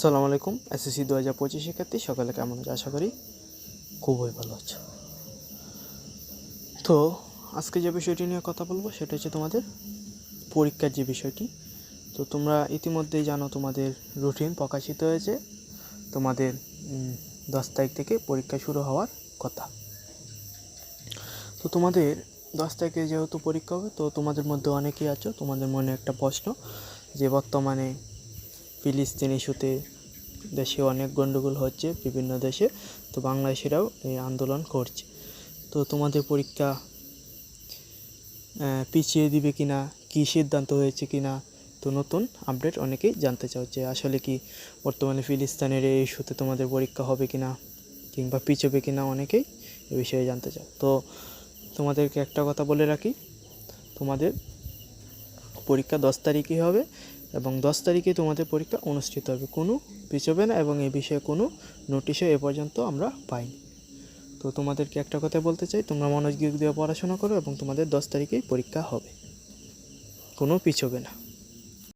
সালাম আলাইকুম, এসএসসি দু হাজার পঁচিশ শিক্ষার্থী, সকালে কেমন আছে? আশা করি খুবই ভালো আছে। তো আজকে যে বিষয়টি নিয়ে কথা বলব, সেটা হচ্ছে তোমাদের পরীক্ষার যে বিষয়টি। তো তোমরা ইতিমধ্যেই জানো তোমাদের রুটিন প্রকাশিত হয়েছে, তোমাদের দশ তারিখ থেকে পরীক্ষা শুরু হওয়ার কথা। তো তোমাদের দশ তারিখে যেহেতু পরীক্ষা হবে, তো তোমাদের মধ্যে অনেকেই আছো, তোমাদের মনে একটা প্রশ্ন যে বর্তমানে ফিলিস্তিন ইস্যুতে দেশে অনেক গণ্ডগোল হচ্ছে বিভিন্ন দেশে, তো বাংলাদেশিরাও এই আন্দোলন করছে। তো তোমাদের পরীক্ষা পিছিয়ে দিবে কি না কী সিদ্ধান্ত হয়েছে কি না তো নতুন আপডেট অনেকেই জানতে চাও যে আসলে কি বর্তমানে ফিলিস্তিনের এই ইস্যুতে তোমাদের পরীক্ষা হবে কি না কিংবা পিছবে কি না অনেকেই এ বিষয়ে জানতে চাও তো তোমাদেরকে একটা কথা বলে রাখি, তোমাদের পরীক্ষা দশ তারিখই হবে এবং দশ তারিখে তোমাদের পরীক্ষা অনুষ্ঠিত হবে। কোনো পিছবে না এবং এ বিষয়ে কোনো নোটিশও এ পর্যন্ত আমরা পাইনি। তো তোমাদেরকে একটা কথা বলতে চাই, তোমরা মনোযোগ দিয়ে পড়াশোনা করো এবং তোমাদের দশ তারিখেই পরীক্ষা হবে। কোনো পিছবে না।